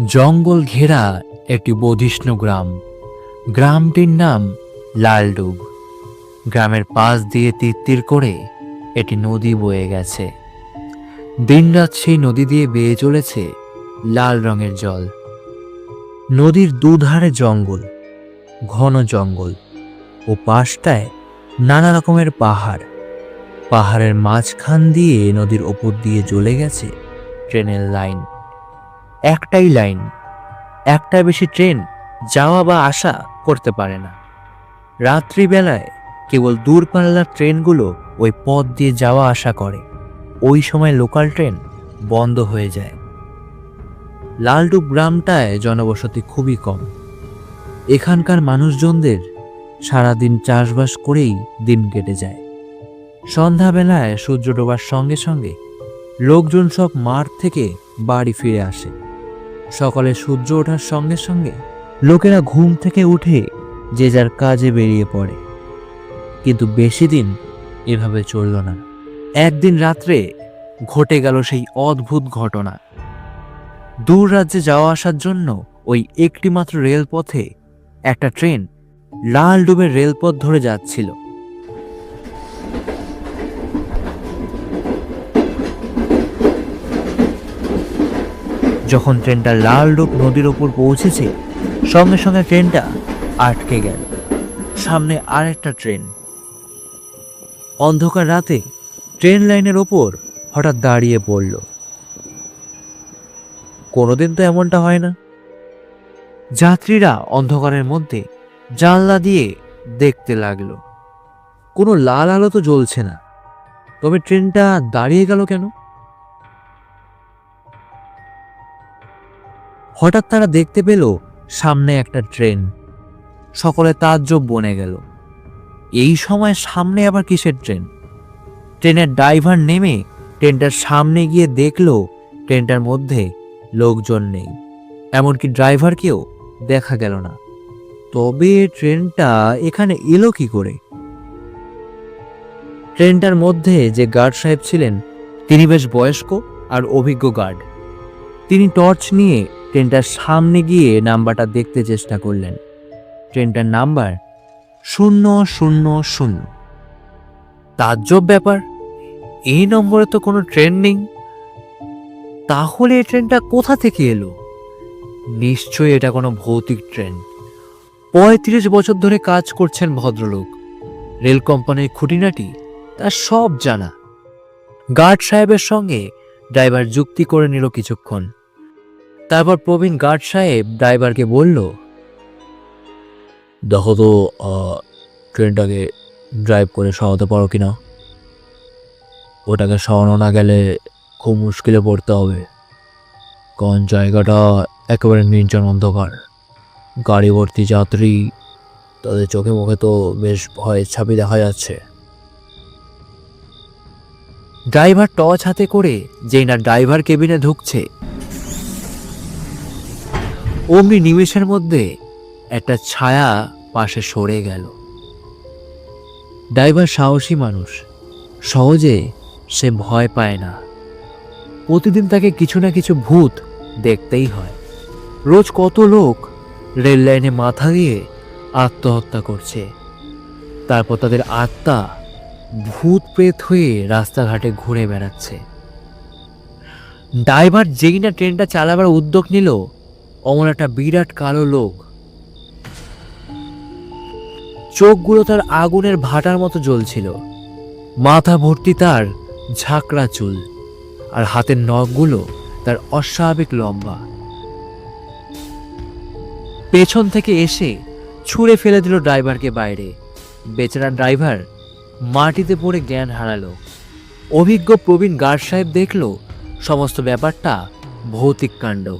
জঙ্গল ঘেরা একটি বধিষ্ণু গ্রাম। গ্রামটির নাম লালডুব। গ্রামের পাশ দিয়ে তিত্তির করে এটি নদী বয়ে গেছে। দিনরাত সেই নদী দিয়ে বেয়ে চলেছে লাল রঙের জল। নদীর দুধারে জঙ্গল, ঘন জঙ্গল ও পাশটায় নানা রকমের পাহাড়। পাহাড়ের মাঝখান দিয়ে নদীর ওপর দিয়ে চলে গেছে ট্রেনের লাইন। একটাই লাইন, একটা বেশি ট্রেন যাওয়া বা আসা করতে পারে না। রাত্রিবেলায় কেবল দূরপাল্লার ট্রেনগুলো ওই পথ দিয়ে যাওয়া আসা করে। ওই সময় লোকাল ট্রেন বন্ধ হয়ে যায়। লালডুব গ্রামটায় জনবসতি খুবই কম। এখানকার মানুষজনদের সারাদিন চাষবাস করেই দিন কেটে যায়। সন্ধ্যাবেলায় সূর্য ডোবার সঙ্গে সঙ্গে লোকজন সব মাঠ থেকে বাড়ি ফিরে আসে। সকালে সূর্য ওঠার সঙ্গে সঙ্গে লোকেরা ঘুম থেকে উঠে যে যার কাজে বেরিয়ে পড়ে। কিন্তু বেশি দিন এভাবে চলল না। একদিন রাত্রে ঘটে গেল সেই অদ্ভুত ঘটনা। দূর রাজ্যে যাওয়া আসার জন্য ওই একটি মাত্র রেলপথে একটা ট্রেন লাল ডুবের রেলপথ ধরে যাচ্ছিল। যখন ট্রেনটা লাল রূপ নদীর ওপর পৌঁছেছে, সঙ্গে সঙ্গে ট্রেনটা আটকে গেল। সামনে আরেকটা ট্রেন। অন্ধকার রাতে ট্রেন লাইনের ওপর হঠাৎ দাঁড়িয়ে পড়ল। কোনোদিন তো এমনটা হয় না। যাত্রীরা অন্ধকারের মধ্যে জানলা দিয়ে দেখতে লাগল। কোনো লাল আলো তো জ্বলছে না। তবে ট্রেনটা দাঁড়িয়ে গেল কেন? হঠাৎ তারা দেখতে পেল সামনে একটা ট্রেন। সকলে তাজ্জব বনে গেল। এই সময় সামনে আবার কিসের ট্রেন? ট্রেনের ড্রাইভার নেমে ট্রেনটার সামনে গিয়ে দেখল ট্রেনটার মধ্যে লোকজন নেই। এমনকি ড্রাইভারকেও দেখা গেল না। তবে ট্রেনটা এখানে এলো কি করে? ট্রেনটার মধ্যে যে গার্ড সাহেব ছিলেন, তিনি বেশ বয়স্ক আর অভিজ্ঞ গার্ড। তিনি টর্চ নিয়ে ট্রেনটার সামনে গিয়ে নাম্বারটা দেখতে চেষ্টা করলেন। ট্রেনটার নাম্বার শূন্য শূন্য শূন্য। তাজ্জব ব্যাপার, এই নম্বরে তো কোনো ট্রেন নেই। তাহলে এই ট্রেনটা কোথা থেকে এলো? নিশ্চয়ই এটা কোনো ভৌতিক ট্রেন। পঁয়ত্রিশ বছর ধরে কাজ করছেন ভদ্রলোক। রেল কোম্পানির খুঁটিনাটি তার সব জানা। গার্ড সাহেবের সঙ্গে ড্রাইভার যুক্তি করে নিল কিছুক্ষণ। তারপর প্রবীণ গার্ড সাহেব ড্রাইভারকে বলল দেখো তো ট্রেনটাকে ড্রাইভ করে সরাতে পারো কি না ওটাকে সরানো না গেলে খুব মুশকিলে পড়তে হবে। কারণ জায়গাটা একেবারে নির্জন অন্ধকার। গাড়ি ভর্তি যাত্রী তাদের চোখে মুখে তো বেশ ভয়ের ছাপি দেখা যাচ্ছে। ড্রাইভার টর্চ হাতে করে যেই না ড্রাইভার কেবিনে ঢুকছে অমনি নিমেষের মধ্যে একটা ছায়া পাশে সরে গেল। ড্রাইভার সাহসী মানুষ। সহজে সে ভয় পায় না। প্রতিদিন তাকে কিছু না কিছু ভূত দেখতেই হয়। রোজ কত লোক রেল লাইনে মাথা দিয়ে আত্মহত্যা করছে। তারপর তাদের আত্মা ভূত প্রেত হয়ে রাস্তাঘাটে ঘুরে বেড়াচ্ছে। ড্রাইভার যেই না ট্রেনটা চালাবার উদ্যোগ নিল অমন একটা বিরাট কালো লোক। চোখগুলো তার আগুনের ভাটার মতো জ্বলছিল। মাথা ভর্তি তার ঝাঁকড়া চুল আর হাতের নখগুলো তার অস্বাভাবিক লম্বা। পেছন থেকে এসে ছুঁড়ে ফেলে দিল ড্রাইভারকে বাইরে। বেচারা ড্রাইভার মাটিতে পড়ে জ্ঞান হারালো। অভিজ্ঞ প্রবীণ গার্ড সাহেব দেখল সমস্ত ব্যাপারটা ভৌতিক কাণ্ড।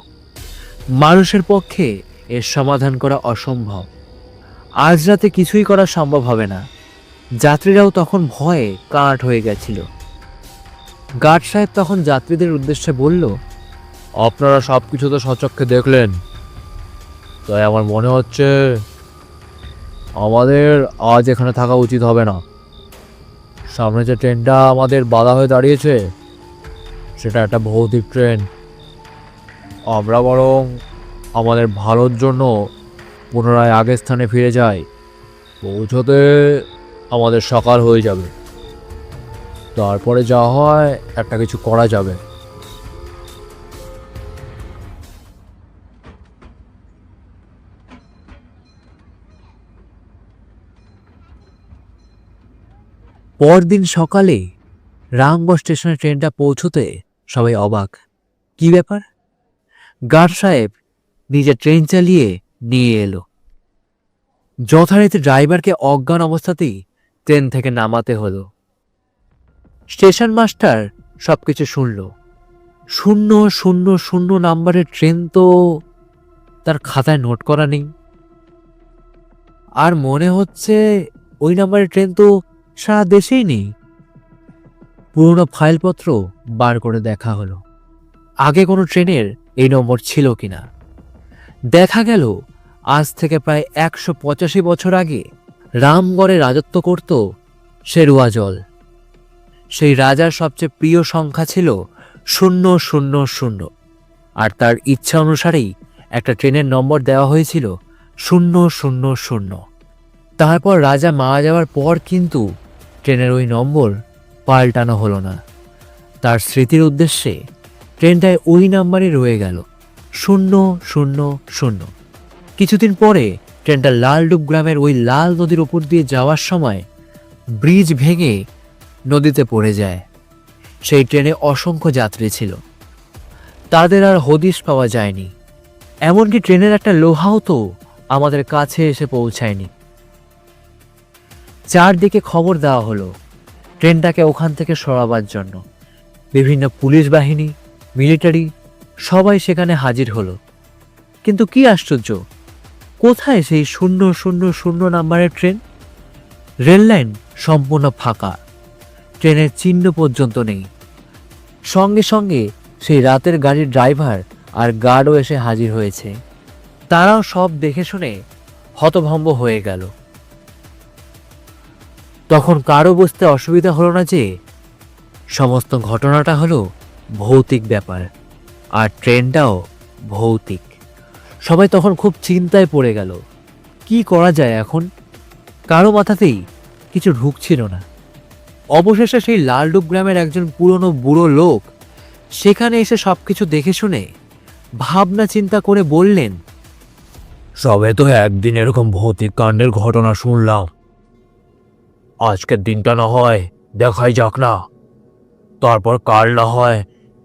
মানুষের পক্ষে এর সমাধান করা অসম্ভব। আজ রাতে কিছুই করা সম্ভব হবে না। যাত্রীরাও তখন ভয়ে কাঠ হয়ে গেছিল। গার্ড সাহেব তখন যাত্রীদের উদ্দেশ্যে বলল, আপনারা সব কিছু তো সচক্ষে দেখলেন। তাই আমার মনে হচ্ছে আমাদের আজ এখানে থাকা উচিত হবে না। সামনে যে ট্রেনটা আমাদের বাধা হয়ে দাঁড়িয়েছে, সেটা একটা ভৌতিক ট্রেন। আমরা বরং আমাদের ভালোর জন্য পুনরায় আগের স্থানে ফিরে যাই। পৌঁছতে আমাদের সকাল হয়ে যাবে। তারপরে যা হয়, একটা কিছু করা যাবে। পরদিন সকালে রামগড় স্টেশনে ট্রেনটা পৌঁছতে সবাই অবাক। কি ব্যাপার? গার্ড সাহেব নিজে ট্রেন চালিয়ে নিয়ে এলো। যথারীতি ড্রাইভারকে অজ্ঞান অবস্থাতেই ট্রেন থেকে নামাতে হলো। স্টেশন মাস্টার সবকিছু শুনল। শূন্য শূন্য শূন্য নাম্বারের ট্রেন তো তার খাতায় নোট করা নেই। আর মনে হচ্ছে ওই নাম্বারের ট্রেন তো সারা দেশেই নেই। পুরোনো ফাইলপত্র বার করে দেখা হলো। আগে কোনো ট্রেনের এই নম্বর ছিল কিনা? দেখা গেল, আজ থেকে প্রায় একশো পঁচাশি বছর আগে রামগড়ে রাজত্ব করত শেরুয়া জল সেই রাজার সবচেয়ে প্রিয় সংখ্যা ছিল শূন্য শূন্য শূন্য। আর তার ইচ্ছা অনুসারেই একটা ট্রেনের নম্বর দেওয়া হয়েছিল শূন্য শূন্য শূন্য। তারপর রাজা মারা যাওয়ার পর কিন্তু ট্রেনের ওই নম্বর পাল্টানো হলো না। তার স্মৃতির উদ্দেশ্যে ট্রেনটায় ওই নাম্বারই রয়ে গেল। শূন্য শূন্য শূন্য। কিছুদিন পরে ট্রেনটা লালডুব গ্রামের ওই লাল নদীর উপর দিয়ে যাওয়ার সময় ব্রিজ ভেঙে নদীতে পড়ে যায়। সেই ট্রেনে অসংখ্য যাত্রী ছিল। তাদের আর হদিশ পাওয়া যায়নি। এমনকি ট্রেনের একটা লোহাও তো আমাদের কাছে এসে পৌঁছায়নি। চারদিকে খবর দেওয়া হলো, ট্রেনটাকে ওখান থেকে সরাবার জন্য। বিভিন্ন পুলিশ বাহিনী মিলিটারি সবাই সেখানে হাজির হলো। কিন্তু কি আশ্চর্য, কোথায় সেই শূন্য শূন্য শূন্য নাম্বারের ট্রেন? রেললাইন সম্পূর্ণ ফাঁকা, ট্রেনের চিহ্ন পর্যন্ত নেই। সঙ্গে সঙ্গে সেই রাতের গাড়ির ড্রাইভার আর গার্ডও এসে হাজির হয়েছে। তারাও সব দেখে শুনে হতভম্ব হয়ে গেল। তখন কারও বুঝতে অসুবিধা হলো না যে, সমস্ত ঘটনাটা হলো ভৌতিক ব্যাপার, আর ট্রেনটাও ভৌতিক। সবাই তখন খুব চিন্তায় পড়ে গেল, কি করা যায় এখন? কারও মাথাতেই কিছু ঢুকছিল না। অবশেষে সেই লালডুব গ্রামের একজন পুরনো বুড়ো লোক সেখানে এসে সবকিছু দেখে শুনে ভাবনা চিন্তা করে বললেন, সবে তো একদিন এরকম ভৌতিক কাণ্ডের ঘটনা শুনলাম। আজকের দিনটা না হয় দেখাই যাক না। তারপর কাল না হয়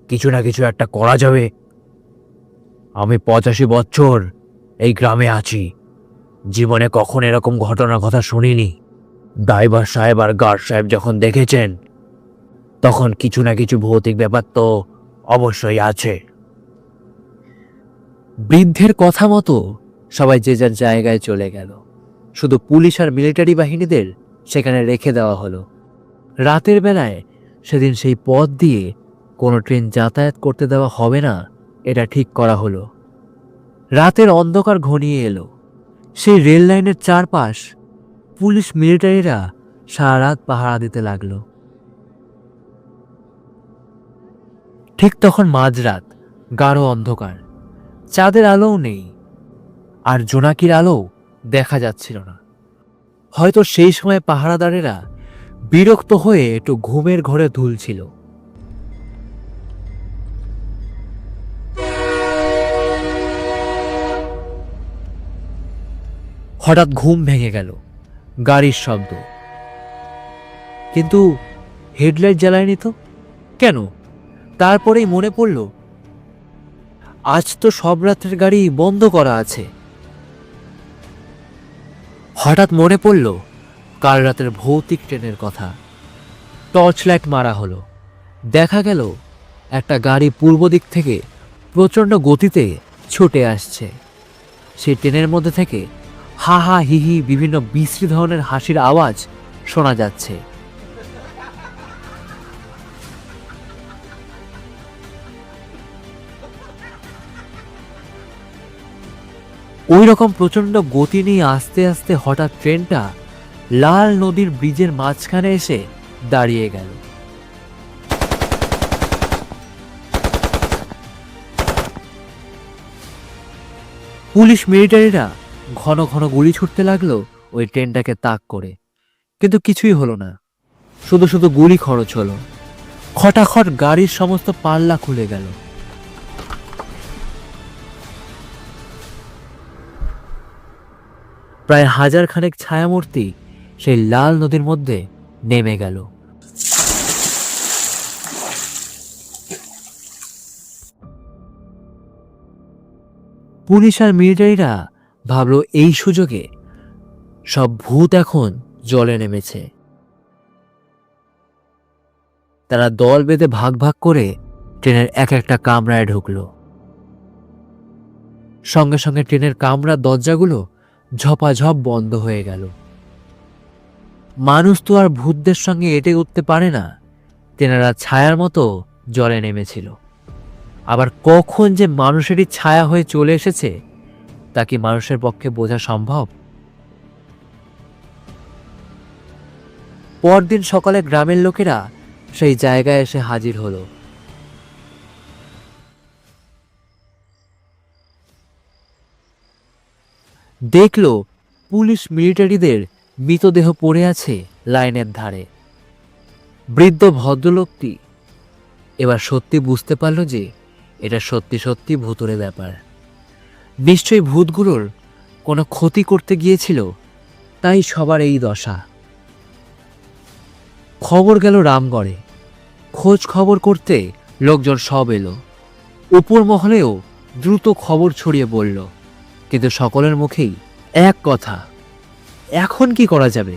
কিছু না কিছু একটা করা যাবে। আমি পঁচাশি বছর এই গ্রামে আছি। জীবনে কখন এরকম ঘটনার কথা শুনিনি। ড্রাইভার সাহেব আর গার্ড সাহেব যখন দেখেছেন, তখন কিছু না কিছু ভৌতিক ব্যাপার তো অবশ্যই আছে। বৃদ্ধের কথা মতো সবাই যে যার জায়গায় চলে গেল। শুধু পুলিশ আর মিলিটারি বাহিনীদের সেখানে রেখে দেওয়া হলো। রাতের বেলায় সেদিন সেই পথ দিয়ে কোনো ট্রেন যাতায়াত করতে দেওয়া হবে না, এটা ঠিক করা হলো। রাতের অন্ধকার ঘনিয়ে এলো। সেই রেল লাইনের চারপাশ পুলিশ মিলিটারিরা সারা রাত পাহারা দিতে লাগল। ঠিক তখন মাঝরাত, গাঢ় অন্ধকার। চাঁদের আলোও নেই, আর জোনাকির আলো দেখা যাচ্ছিল না। হয়তো সেই সময় পাহারাদারেরা বিরক্ত হয়ে একটু ঘুমের ঘরে দুলছিল হঠাৎ ঘুম ভেঙে গেল, গাড়ির শব্দ। কিন্তু হেডলাইট জ্বালায়নি তো? কেন? তারপরেই মনে পড়ল, আজ তো সব রাত্রের গাড়ি বন্ধ করা আছে। হঠাৎ মনে পড়ল, কাল রাতের ভৌতিক ট্রেনের কথা। টর্চ লাইট মারা হলো। দেখা গেল, একটা গাড়ি পূর্ব দিক থেকে প্রচণ্ড গতিতে ছুটে আসছে। সেই ট্রেনের মধ্যে থেকে হা হা হি হি বিভিন্ন বিশ্রী ধরনের হাসির আওয়াজ শোনা যাচ্ছে। ওই রকম প্রচণ্ড গতি নিয়ে আস্তে আস্তে হঠাৎ ট্রেনটা লাল নদীর ব্রিজের মাঝখানে এসে দাঁড়িয়ে গেল। পুলিশ মিলিটারিরা ঘন ঘন গুলি ছুটতে লাগল ওই ট্রেনটাকে তাক করে। কিন্তু কিছুই হলো না। শুধু শুধু গুলি খরচ হলো। খটাখট গাড়ির সমস্ত পাল্লা খুলে গেল। প্রায় হাজার খানেক ছায়ামূর্তি সেই লাল নদীর মধ্যে নেমে গেল। পুলিশ আর মিলিটারিরা ভাবলো এই সুযোগে সব ভূত এখন জলে নেমেছে। তারা দল বেঁধে ভাগ ভাগ করে ট্রেনের এক একটা কামরায় ঢুকলো। সঙ্গে সঙ্গে ট্রেনের কামরার দরজাগুলো ঝপাঝপ বন্ধ হয়ে গেল। মানুষ তো আর ভূতদের সঙ্গে এটে উঠতে পারে না। তেনারা ছায়ার মতো জলে নেমেছিল। আবার কখন যে মানুষেরই ছায়া হয়ে চলে এসেছে তা কি মানুষের পক্ষে বোঝা সম্ভব? পরদিন সকালে গ্রামের লোকেরা সেই জায়গায় এসে হাজির হলো। দেখল পুলিশ মিলিটারিদের মৃতদেহ পড়ে আছে লাইনের ধারে। বৃদ্ধ ভদ্রলোকটি এবার সত্যি বুঝতে পারল যে এটা সত্যি সত্যি ভূতরে ব্যাপার। নিশ্চয়ই ভূতগুলোর কোনো ক্ষতি করতে গিয়েছিল, তাই সবার এই দশা। খবর গেল রামগড়ে। খোঁজ খবর করতে লোকজন সব এলো। উপর মহলেও দ্রুত খবর ছড়িয়ে বলল, কিন্তু সকলের মুখেই এক কথা, এখন কি করা যাবে?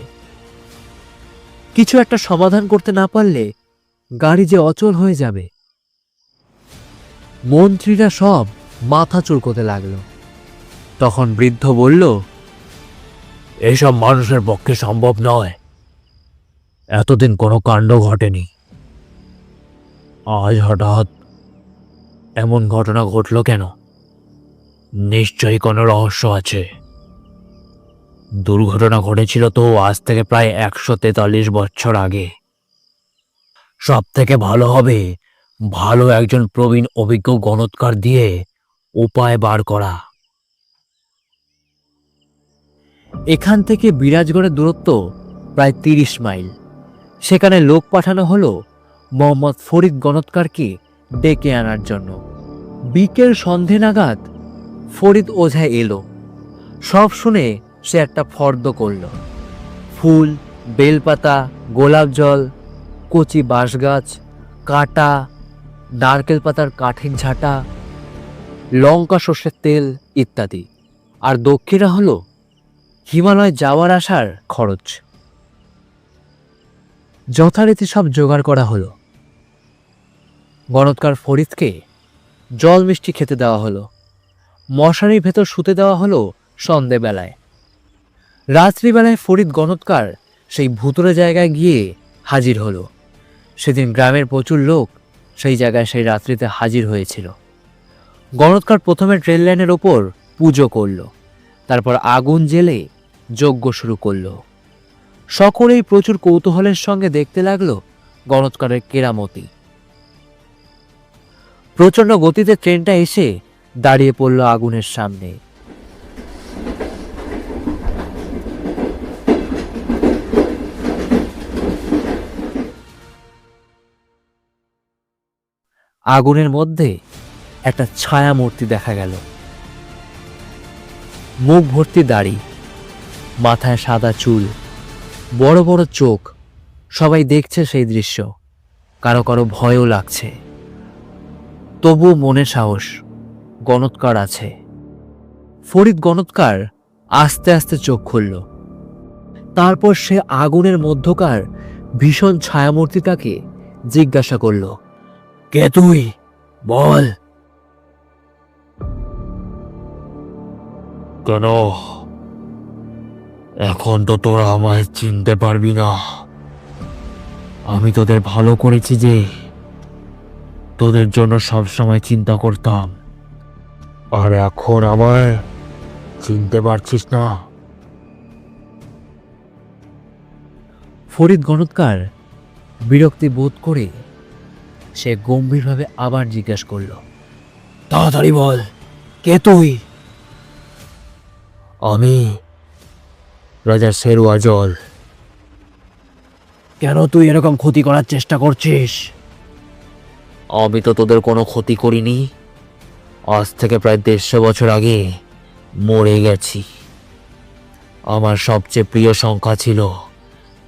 কিছু একটা সমাধান করতে না পারলে গাড়ি যে অচল হয়ে যাবে। মন্ত্রীরা সব মাথা চুলকোতে লাগল। তখন বৃদ্ধ বলল, এসব মানুষের পক্ষে সম্ভব নয়। এতদিন কোনো কাণ্ড ঘটেনি। আজ হঠাৎ এমন ঘটনা ঘটল কেন? নিশ্চয়ই কোনো রহস্য আছে। দুর্ঘটনা ঘটেছিল তো আজ থেকে প্রায় একশো তেতাল্লিশ বছর আগে। সব থেকে ভালো হবে, ভালো একজন প্রবীণ অভিজ্ঞ গণৎকার দিয়ে উপায় বার করা। এখান থেকে বিরাজগড়ের দূরত্ব প্রায় তিরিশ মাইল। সেখানে লোক পাঠানো হলো মোহাম্মদ ফরিদ গণৎকারকে ডেকে আনার জন্য। বিকেল সন্ধে নাগাদ ফরিদ ওঝা এলো। সব শুনে সে একটা ফর্দ করল। ফুল, বেলপাতা, গোলাপ জল, কচি বাঁশ গাছ কাটা, নারকেল পাতার কাঠিন ঝাঁটা, লঙ্কা সর্ষের তেল ইত্যাদি। আর দক্ষিণা হলো হিমালয় যাওয়ার আসার খরচ। যথারীতি সব জোগাড় করা হলো। গণৎকার ফরিদকে জল মিষ্টি খেতে দেওয়া হলো। মশারির ভেতর শুতে দেওয়া হলো সন্ধেবেলায়। রাত্রিবেলায় ফরিদ গণৎকার সেই ভুতুরে জায়গায় গিয়ে হাজির হলো। সেদিন গ্রামের প্রচুর লোক সেই জায়গায় সেই রাত্রিতে হাজির হয়েছিল। গণৎকার প্রথমে ট্রেন লাইনের ওপর পুজো করল। তারপর আগুন জেলে যজ্ঞ শুরু করল। সকলেই প্রচুর কৌতূহলের সঙ্গে দেখতে লাগল গণৎকারের কেরামতি। প্রচণ্ড গতিতে ট্রেনটা এসে দাঁড়িয়ে পড়ল আগুনের সামনে। আগুনের মধ্যে একটা ছায়া মূর্তি দেখা গেল। মুখ ভর্তি দাড়ি। মাথায় সাদা চুল, বড় বড় চোখ, সবাই দেখছে সেই দৃশ্য। কারও কারও ভয়ও লাগছে। তবু মনে সাহস, গণৎকার আছে। ফরিদ গণৎকার আস্তে আস্তে চোখ খুলল। তারপর সে আগুনের মধ্যকার ভীষণ ছায়ামূর্তিটাকে জিজ্ঞাসা করল, কে তুই? বল। কেন? এখন তো তোরা আমায় চিনতে পারবি না। আমি তোদের ভালো করেছি যে তোদের জন্য সব সময় চিন্তা করতাম। আর এখন আমায় চিনতে পারছিস না। ফরিদ গণৎকার বিরক্তি বোধ করে সে গম্ভীরভাবে আবার জিজ্ঞাসা করল তাড়াতাড়ি বল কে তুই? আমি রাজা শেরুয়া জল কেন তুই এরকম ক্ষতি করার চেষ্টা করছিস? আমি তো তোদের কোনো ক্ষতি করিনি। আজ থেকে প্রায় দেড়শো বছর আগে মরে গেছি। আমার সবচেয়ে প্রিয় সংখ্যা ছিল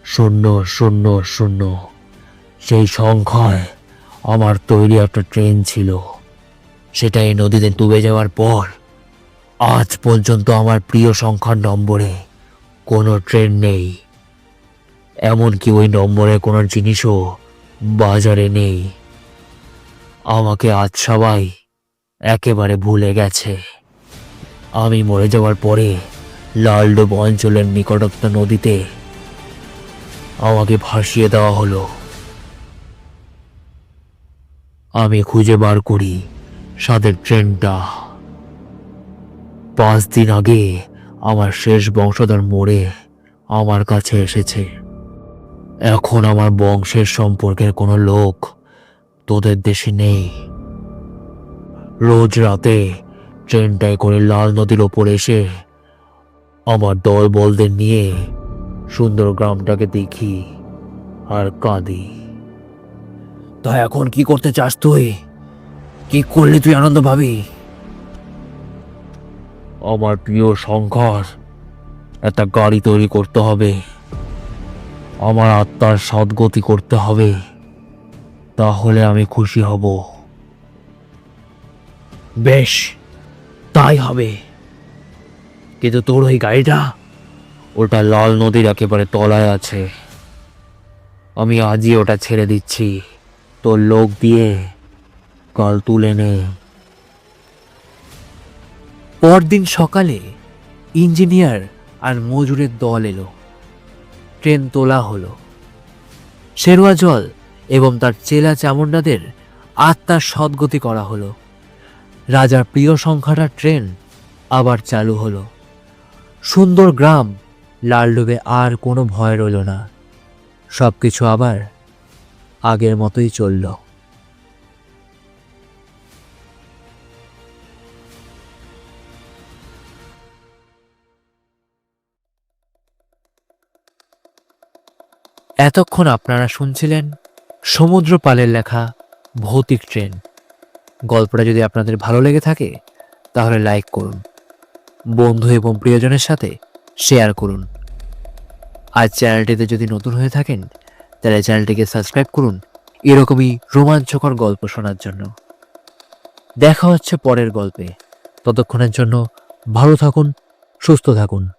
শূন্য শূন্য শূন্য। সেই সংখ্যায় আমার তৈরি একটা ট্রেন ছিল। সেটা এই নদীতে ডুবে যাওয়ার পর আজ পর্যন্ত আমার প্রিয় সংখ্যার নম্বরে কোনো ট্রেন নেই। এমনকি ওই নম্বরে কোনো জিনিসও বাজারে নেই। আমাকে আজ সবাই একেবারে ভুলে গেছে। আমি মরে যাওয়ার পরে লালডোব অঞ্চলের নিকটস্থ নদীতে আমাকে ভাসিয়ে দেওয়া হলো। আমি খুঁজে বার করি সাদের ট্রেনটা। পাঁচ দিন আগে আমার শেষ বংশধর মরে আমার কাছে এসেছে। এখন আমার বংশের সম্পর্কের কোনো লোক তোদের দেশে নেই। রোজ রাতে ট্রেনটায় করে লাল নদীর ওপর এসে আমার দল বলদের নিয়ে সুন্দর গ্রামটাকে দেখি আর কাঁদি। তা এখন কি করতে চাস তুই? কি করলে তুই আনন্দ পাবি? আমার প্রিয় সংখ্যার একটা গাড়ি তৈরি করতে হবে। আমার আত্মার সদ্গতি করতে হবে। তাহলে আমি খুশি হব। বেশ, তাই হবে। কিন্তু তোর ওই গাড়িটা, ওটা লাল নদীর একেবারে তলায় আছে। আমি আজই ওটা ছেড়ে দিচ্ছি। তোর লোক দিয়ে কাল তুলে নে। পরদিন সকালে ইঞ্জিনিয়ার আর মজুরের দল এলো। ট্রেন তোলা হলো। শেরুয়া জল এবং তার চেলা চামুন্ডাদের আত্মার সদ্গতি করা হলো। রাজার প্রিয় সংখ্যাটা ট্রেন আবার চালু হলো। সুন্দর গ্রাম লালডুবে আর কোনো ভয় রইল না। সব কিছু আবার আগের মতোই চলল। এতক্ষণ আপনারা শুনছিলেন সমুদ্র পালের লেখা ভৌতিক ট্রেন। গল্পটা যদি আপনাদের ভালো লেগে থাকে, তাহলে লাইক করুন। বন্ধু এবং প্রিয়জনের সাথে শেয়ার করুন। আর চ্যানেলটিতে যদি নতুন হয়ে থাকেন, তাহলে চ্যানেলটিকে সাবস্ক্রাইব করুন এরকমই রোমাঞ্চকর গল্প শোনার জন্য। দেখা হচ্ছে পরের গল্পে। ততক্ষণের জন্য ভালো থাকুন, সুস্থ থাকুন।